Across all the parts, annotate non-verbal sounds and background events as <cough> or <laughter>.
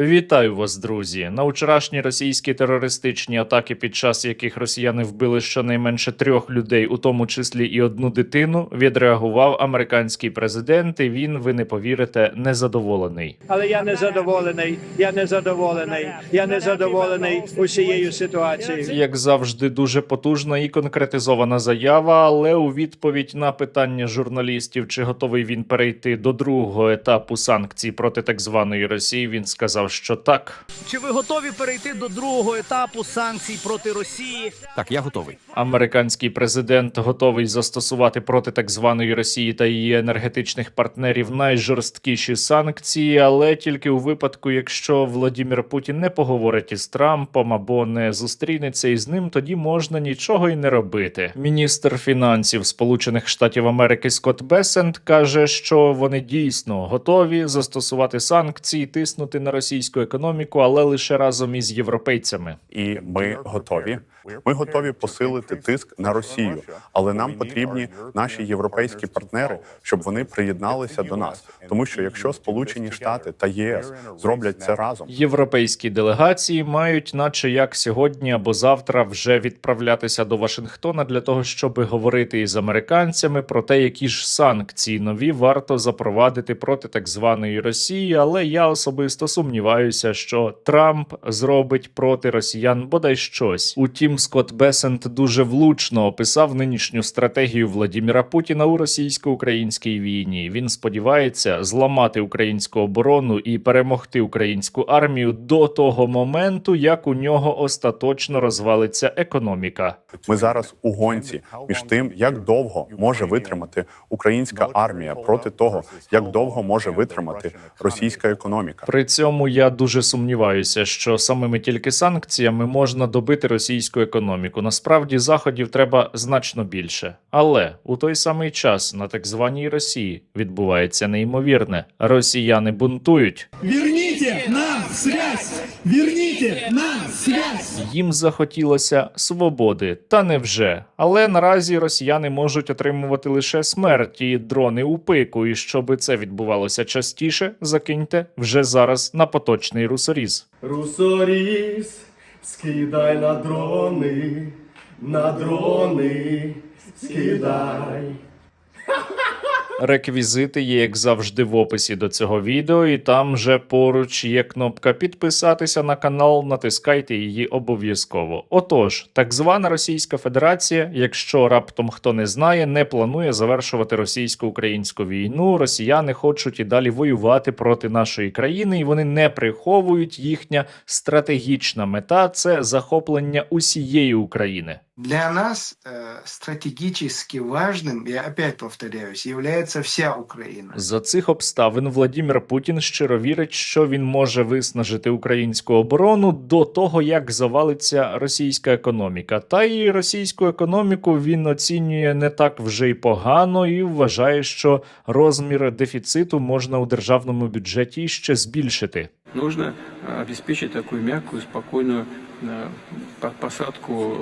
Вітаю вас, друзі! На вчорашні російські терористичні атаки, під час яких росіяни вбили щонайменше трьох людей, у тому числі і одну дитину, відреагував американський президент. І він, ви не повірите, незадоволений. Але я не задоволений. Я не задоволений. Я не задоволений усією ситуацією. Як завжди, дуже потужна і конкретизована заява. Але у відповідь на питання журналістів, чи готовий він перейти до другого етапу санкцій проти так званої Росії, він сказав, що так. Чи ви готові перейти до другого етапу санкцій проти Росії? Так, я готовий. Американський президент готовий застосувати проти так званої Росії та її енергетичних партнерів найжорсткіші санкції, але тільки у випадку, якщо Владімір Путін не поговорить із Трампом або не зустрінеться із ним, тоді можна нічого й не робити. Міністр фінансів Сполучених Штатів Америки Скотт Бесент каже, що вони дійсно готові застосувати санкції, тиснути на російську економіку, але лише разом із європейцями. і ми готові. Ми готові посилити тиск на Росію, але нам потрібні наші європейські партнери, щоб вони приєдналися до нас. Тому що якщо Сполучені Штати та ЄС зроблять це разом, Європейські делегації мають, наче як сьогодні або завтра, вже відправлятися до Вашингтона для того, щоб говорити із американцями про те, які ж санкції нові варто запровадити проти так званої Росії. Але я особисто сумніваюся, що Трамп зробить проти росіян бодай щось. Утім, Скотт Бесент дуже влучно описав нинішню стратегію Владіміра Путіна у російсько-українській війні. Він сподівається зламати українську оборону і перемогти українську армію до того моменту, як у нього остаточно розвалиться економіка. ми зараз у гонці між тим, як довго може витримати українська армія проти того, як довго може витримати російська економіка. При цьому я дуже сумніваюся, що самими тільки санкціями можна добити російську економіку. Насправді заходів треба значно більше. Але у той самий час на так званій Росії відбувається неймовірне. Росіяни бунтують. Верните нам связь! Верните нам связь! Їм захотілося свободи, та невже. Але наразі росіяни можуть отримувати лише смерть і дрони у пику. І щоби це відбувалося частіше, закиньте вже зараз на поточний русоріз. Русоріс, скидай на дрони, на дрони, скидай. Реквізити є, як завжди, в описі до цього відео, і там же поруч є кнопка підписатися на канал. Натискайте її обов'язково. Отож, так звана Російська Федерація, якщо раптом хто не знає, не планує завершувати російсько-українську війну. Росіяни хочуть і далі воювати проти нашої країни, і вони не приховують їхня стратегічна мета це захоплення усієї України. Для нас э, стратегически важным, я опять повторяюсь, является вся Украина. За цих обставин Владімір Путін щиро вірить, що він може виснажити українську оборону до того, як завалиться російська економіка. Та і російську економіку він оцінює не так вже й погано і вважає, що розмір дефіциту можна у державному бюджеті ще збільшити. нужно э, обеспечить такую мягкую, спокойную э, по- посадку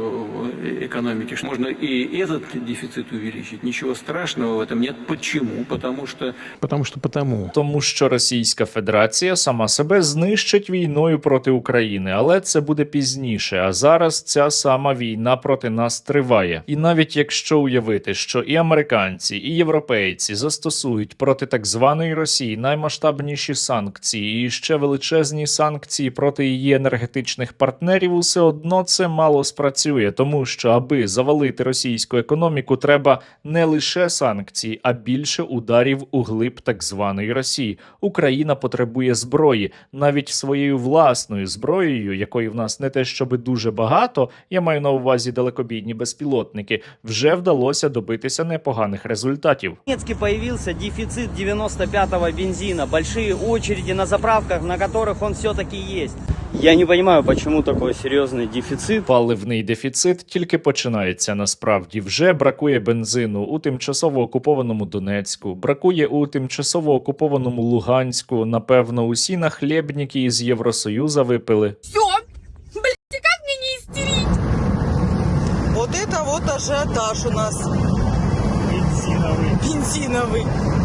э, экономики. Что Можно и этот дефицит увеличить. Ничего страшного в этом нет. Почему? Потому что Потому что потому. Тому що Російська Федерація сама себе знищить війною проти України, але це буде пізніше. А зараз ця сама війна проти нас триває. І навіть якщо уявити, що і американці, і європейці застосують проти так званої Росії наймасштабніші санкції і ще величезні санкції проти її енергетичних партнерів, усе одно це мало спрацює, тому що аби завалити російську економіку, треба не лише санкції, а більше ударів у глиб так званої Росії. Україна потребує зброї, навіть своєю власною зброєю, якої в нас не те, щоби дуже багато. Я маю на увазі далекобійні безпілотники. Вже вдалося добитися непоганих результатів. В Донецке появился дефицит 95-го бензина, большие очереди на заправках, на которых он все-таки есть. Я не понимаю, почему такой серьезный дефицит. Паливний дефіцит тільки починається. Насправді вже бракує бензину у тимчасово окупованому Донецьку, бракує у тимчасово окупованому Луганську. Напевно, усі нахлєбніки із Євросоюза випили. Вот это вот ажиотаж у нас. Бензиновый. Бензиновый.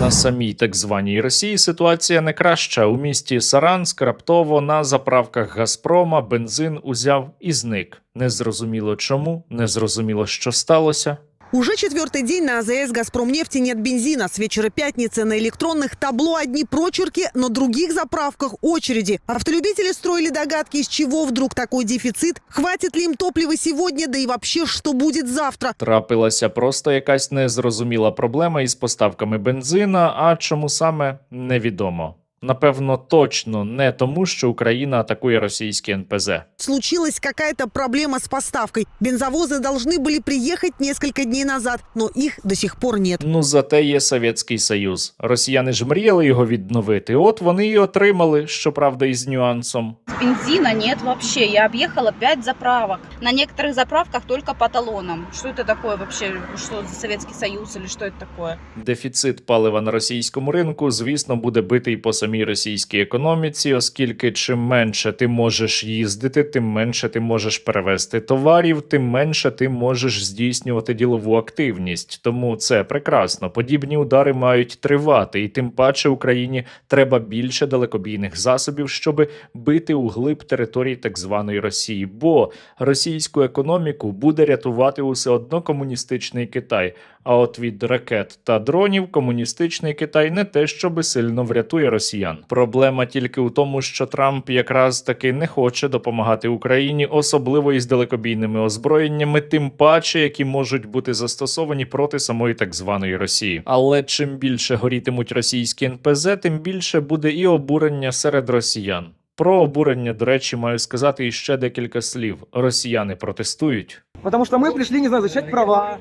На самій так званій Росії ситуація не краща. У місті Саранськ раптово на заправках Газпрома бензин узяв і зник. Незрозуміло чому, незрозуміло, що сталося. Уже четвертый день на АЗС «Газпромнефти» нет бензина. С вечера пятницы на электронных табло одни прочерки, на других заправках очереди. Автолюбители строили догадки, из чего вдруг такой дефицит, хватит ли им топлива сегодня, да и вообще, что будет завтра. Трапилася просто якась незрозуміла проблема із поставками бензина, а чому саме невідомо. Напевно, точно не тому, що Україна атакує російські НПЗ. Случилась какая-то проблема с поставкой. Бензовозы должны были приехать несколько дней назад, но их до сих пор нет. Ну, зате є Совєтський Союз. Росіяни ж мріяли його відновити. От вони і отримали, щоправда, із нюансом. Бензина нет вообще. Я объехала 5 заправок. На некоторых заправках только по талонам. Что это такое вообще? Что за Советский Союз или что это такое? Дефіцит палива на російському ринку, звісно, буде битий по самій російській економіці, оскільки чим менше ти можеш їздити, тим менше ти можеш перевезти товарів, тим менше ти можеш здійснювати ділову активність. Тому це прекрасно. Подібні удари мають тривати, і тим паче Україні треба більше далекобійних засобів, щоб бити у глиб території так званої Росії. Бо російську економіку буде рятувати усе одно комуністичний Китай. А от від ракет та дронів комуністичний Китай не те, щоби сильно врятує росіян. Проблема тільки у тому, що Трамп якраз таки не хоче допомагати Україні, особливо із далекобійними озброєннями, тим паче, які можуть бути застосовані проти самої так званої Росії. Але чим більше горітимуть російські НПЗ, тим більше буде і обурення серед росіян. Про обурення, до речі, маю сказати іще декілька слів. Росіяни протестують. Потому что мы пришли, не знаю, защищать права.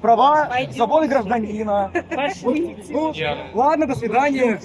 Права, свободы гражданина. Ну, ладно, до свидания.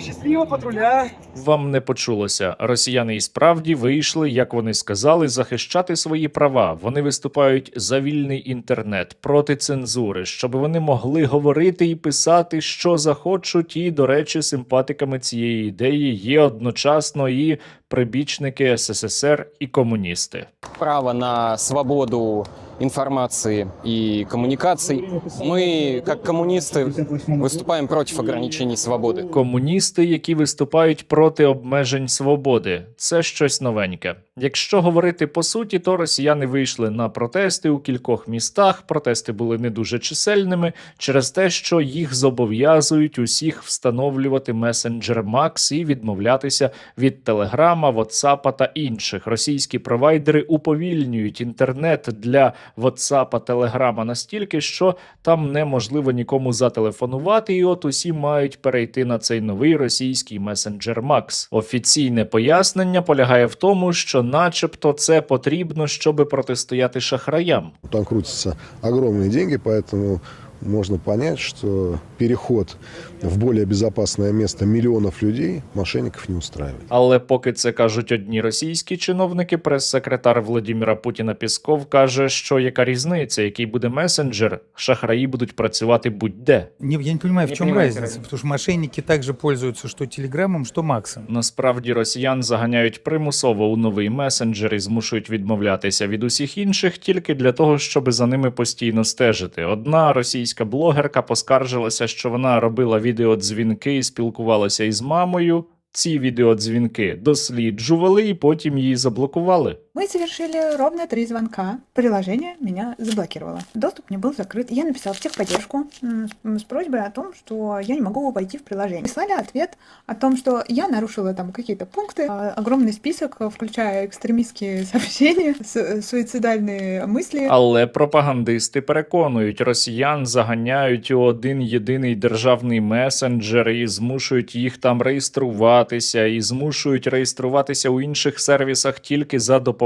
Счастливого патруля. Вам не почулося. Росіяни і справді вийшли, як вони сказали, захищати свої права. Вони виступають за вільний інтернет проти цензури, щоб вони могли говорити і писати, що захочуть. І, до речі, симпатиками цієї ідеї є одночасно і прибічники СССР і комуністи. право на свободу информации и коммуникаций. Мы, как коммунисты, выступаем против ограничений свободы. Комуністи, які виступають проти обмежень свободи, це щось новеньке. Якщо говорити по суті, то росіяни вийшли на протести у кількох містах. Протести були не дуже чисельними через те, що їх зобов'язують усіх встановлювати месенджер Max і відмовлятися від Телеграма, Ватсапа та інших. Російські провайдери уповільнюють інтернет для WhatsApp, Телеграма настільки, що там неможливо нікому зателефонувати, і от усі мають перейти на цей новий російський месенджер Max. Офіційне пояснення полягає в тому, що, начебто, це потрібно, щоб протистояти шахраям. Там крутяться огромні деньги, поэтому можно понять, что переход в более безопасное место миллионов людей мошенников не устраивает. Але поки це кажуть одні російські чиновники, прес-секретар Владіміра Путіна Пісков каже, що яка різниця, який буде месенджер, шахраї будуть працювати будь-де. Не, я не понимаю, в понимаете, разница, потому что мошенники также пользуются что Телеграмом, что Максом. Насправді росіян заганяють примусово у новий месенджер і змушують відмовлятися від усіх інших тільки для того, щоб за ними постійно стежити. Одна російська блогерка поскаржилася, що вона робила відеодзвінки і спілкувалася із мамою. Ці відеодзвінки досліджували і потім її заблокували. Мы совершили ровно три звонка. Приложение меня заблокировало. Доступ не был закрыт. Я написала в техподдержку м, с- с просьбой о том, что я не могу войти в приложение. Прислали ответ о том, что я нарушила там какие-то пункты. А, Огромный список, включая экстремистские <laughs> сообщения, су- суицидальные мысли. Але пропагандисти переконують, росіян заганяють у один єдиний державний месенджер і змушують їх там реєструватися, і змушують реєструватися у інших сервісах тільки за допомогою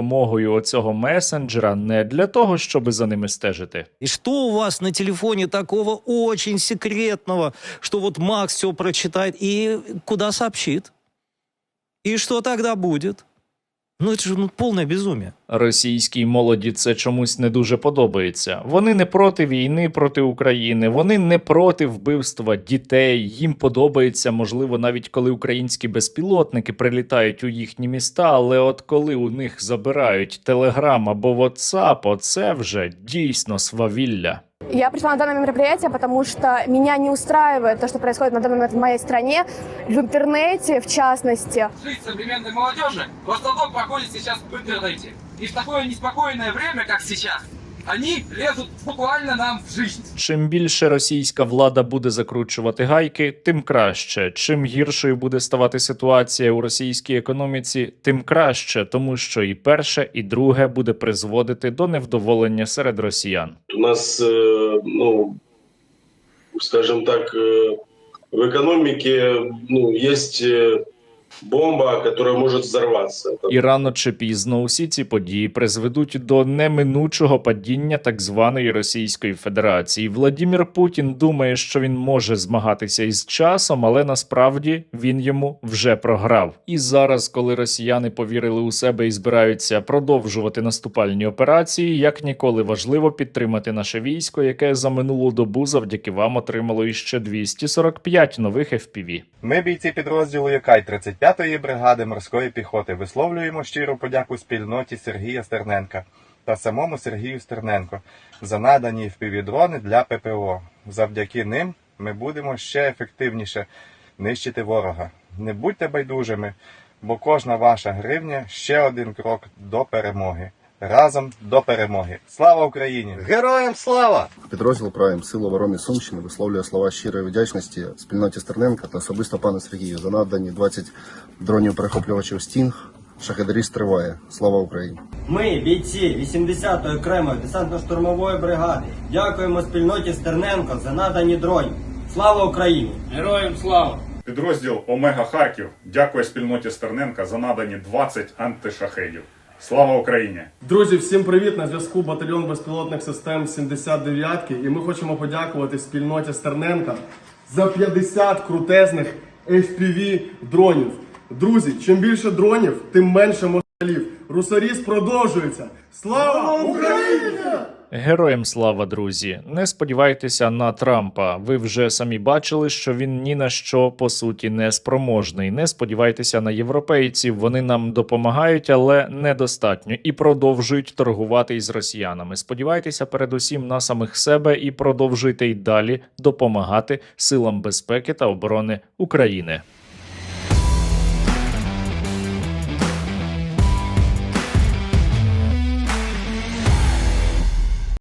оцього месенджера, не для того, щоб за ними стежити. І що у вас на телефоні такого очень секретного, що вот Макс все прочитає і куда сообщить? І що тогда будет? Ну это же ну, полное безумие. Російській молоді це чомусь не дуже подобається. Вони не проти війни проти України, вони не проти вбивства дітей. Їм подобається, можливо, навіть коли українські безпілотники прилітають у їхні міста. Але от коли у них забирають Телеграм або WhatsApp, оце вже дійсно свавілля. Я пришла на данное мероприятие, потому что меня не устраивает то, что происходит на данный момент в моей стране, в интернете в частности. Жизнь современной молодежи в основном проходит сейчас в интернете. И в такое неспокойное время, как сейчас, они лезут буквально нам в жизнь. Чим більше російська влада буде закручувати гайки, тим краще. Чим гіршою буде ставати ситуація у російській економіці, тим краще, тому що і перше, і друге буде призводити до невдоволення серед росіян. У нас, э, ну, скажем так, э, в экономике ну, есть э, бомба, которая может взорваться. І рано чи пізно усі ці події призведуть до неминучого падіння так званої Російської Федерації. Владімір Путін думає, що він може змагатися із часом, але насправді він йому вже програв. І зараз, коли росіяни повірили у себе і збираються продовжувати наступальні операції, як ніколи важливо підтримати наше військо, яке за минулу добу завдяки вам отримало іще 245 нових FPV. Ми, бійці підрозділу Якай 35-ї бригади морської піхоти, висловлюємо щиру подяку спільноті Сергія Стерненка та самому Сергію Стерненко за надані впівдрони для ППО. Завдяки ним ми будемо ще ефективніше нищити ворога. Не будьте байдужими, бо кожна ваша гривня ще один крок до перемоги. Разом до перемоги. Слава Україні! Героям слава! Підрозділ Прайм Сил оборони Сумщини висловлює слова щирої вдячності спільноті Стерненка та особисто пану Сергію за надані 20 дронів перехоплювачів Стінг. Шахедаріст триває. Слава Україні! Ми, бійці 80-ї окремої десантно-штурмової бригади, дякуємо спільноті Стерненко за надані дроні. Слава Україні! Героям слава! Підрозділ Омега Харків дякує спільноті Стерненка за надані 20 антишахедів. Слава Україні! Друзі, всім привіт! На зв'язку батальйон безпілотних систем 79-ки. І ми хочемо подякувати спільноті Стерненка за 50 крутезних FPV дронів. Друзі, чим більше дронів, тим менше москалів. Русаріс продовжується. Слава Україні! Героям слава, друзі! Не сподівайтеся на Трампа. Ви вже самі бачили, що він ні на що по суті не спроможний. Не сподівайтеся на європейців. Вони нам допомагають, але недостатньо і продовжують торгувати із росіянами. Сподівайтеся передусім на самих себе і продовжуйте й далі допомагати силам безпеки та оборони України.